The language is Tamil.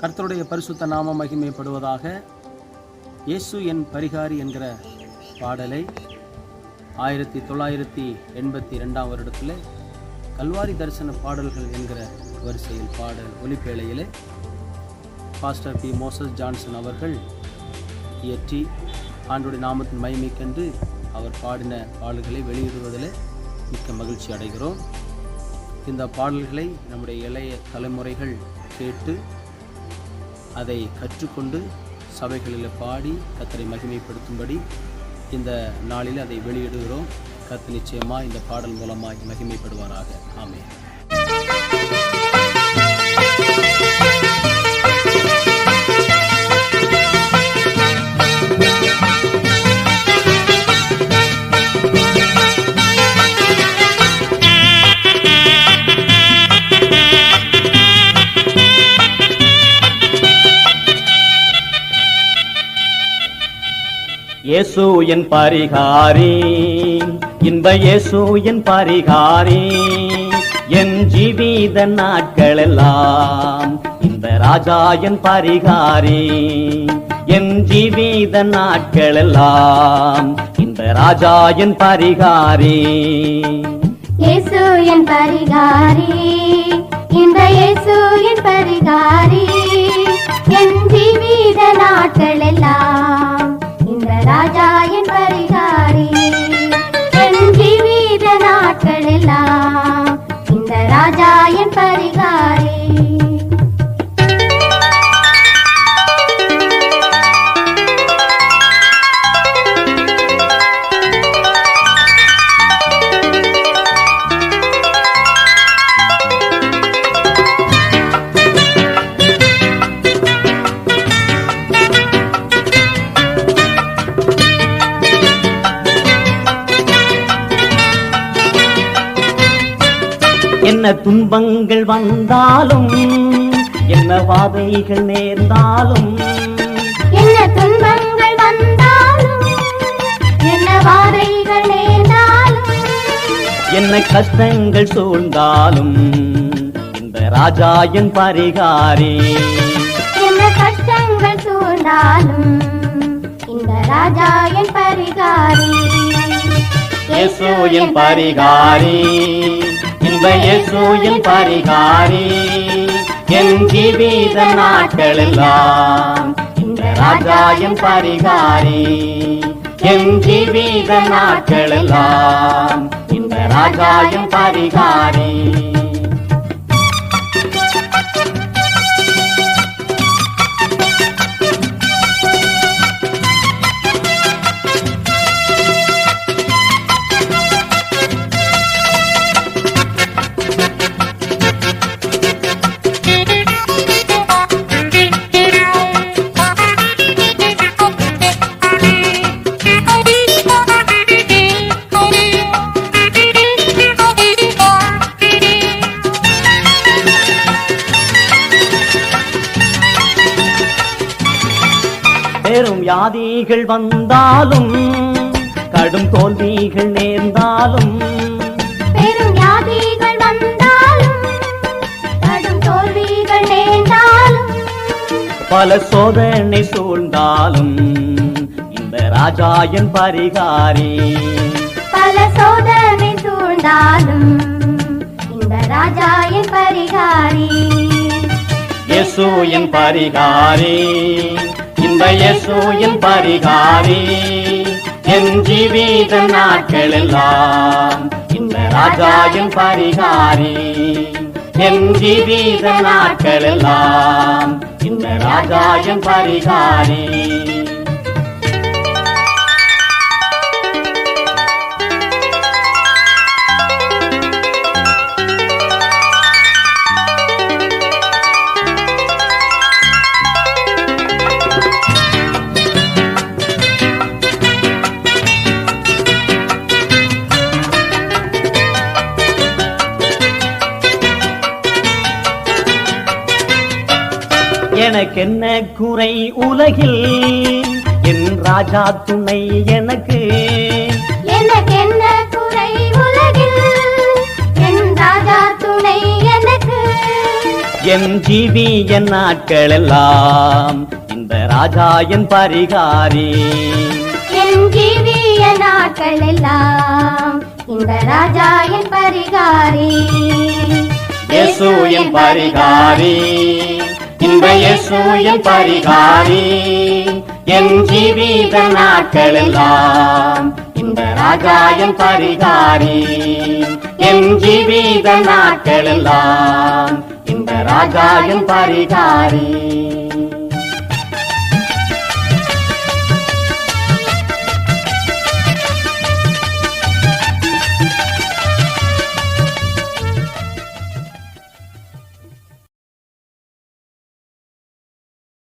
கர்த்தருடைய பரிசுத்த நாம மகிமைப்படுவதாக இயேசு என் பரிகாரி என்கிற பாடலை ஆயிரத்தி தொள்ளாயிரத்தி எண்பத்தி ரெண்டாம் வருடத்தில் கல்வாரி தரிசன பாடல்கள் என்கிற வரிசையில் பாடல் ஒலிப்பேழையிலே பாஸ்டர் பி. மோசஸ் ஜான்சன் அவர்கள் இயற்றி ஆண்டுடைய நாமத்தின் மகிமைக்கென்று அவர் பாடின பாடல்களை வெளியிடுவதில் மிக்க மகிழ்ச்சி அடைகிறோம். இந்த பாடல்களை நம்முடைய இளைய தலைமுறைகள் கேட்டு அதை கற்றுக்கொண்டு சபைகளில் பாடி கத்தரை மகிமைப்படுத்தும்படி இந்த நாளில் அதை வெளியிடுகிறோம். கத்து நிச்சயமாக இந்த பாடல் மூலமாக மகிமைப்படுவாராக. ஆமே இயேசு என் பரிகாரி. இன்ப இயேசு என் பரிகாரி. என் ஜீவித நாட்களெல்லாம் இந்த ராஜா என் பரிகாரி. என் ஜீவித நாட்களெல்லாம் இந்த ராஜா என் பரிகாரி. இயேசு என் பரிகாரி. இந்த இயேசு என் பரிகாரி. என்ன துன்பங்கள் வந்தாலும் என்ன வாதைகள் நேர்ந்தாலும் என்ன துன்பங்கள் வந்தாலும் என்ன வாதைகள் நேர்ந்தாலும் என்ன கஷ்டங்கள் சூழ்ந்தாலும் இந்த ராஜா என் பரிகாரி. என்ன கஷ்டங்கள் சூழ்ந்தாலும் இந்த ராஜா என் பரிகாரி. என் பரிகாரி. இந்த பரிகாரி. என் ஜீவித நாட்களெல்லாம் இந்த ராஜாயின் பரிகாரி. என் ஜீவித நாட்களெல்லாம் இந்த ராஜாயின் பரிகாரி. வியாதிகள் வந்தாலும் கடும் தோல்விகள் நேர்ந்தாலும். பெரும் வியாதிகள் வந்தாலும் கடும் தோல்விகள் நேர்ந்தாலும். பல சோதனை சூழ்ந்தாலும் இந்த ராஜா என் பரிகாரி. பல சோதனை சூழ்ந்தாலும் இந்த ராஜா என் பரிகாரி. இயேசு என் பரிகாரி. இந்த இயேசு பரிகாரி. என் ஜீவித நாட்கள் எல்லாம் இந்த ராஜா பரிகாரி. என் ஜீவித நாட்கள் எல்லாம் இந்த ராஜா பரிகாரி. எனக்கென்ன குறை உலகில்? என் ராஜா துணை எனக்கு. எனக்கு என்ன குறை உலகில்? என் ராஜா துணை எனக்கு. என் ஜீவிய நாட்கள் எல்லாம் இந்த ராஜா என் பரிகாரி. என் ஜீவிய நாட்கள் எல்லாம் இந்த ராஜா என் பரிகாரி. என் பரிகாரி. இந்த இயேசு என் பரிகாரி. என் ஜீவித நாட்கள் இந்த ராஜா பரிகாரி. என் ஜீவித நாட்களெல்லாம் இந்த ராஜா பரிகாரி.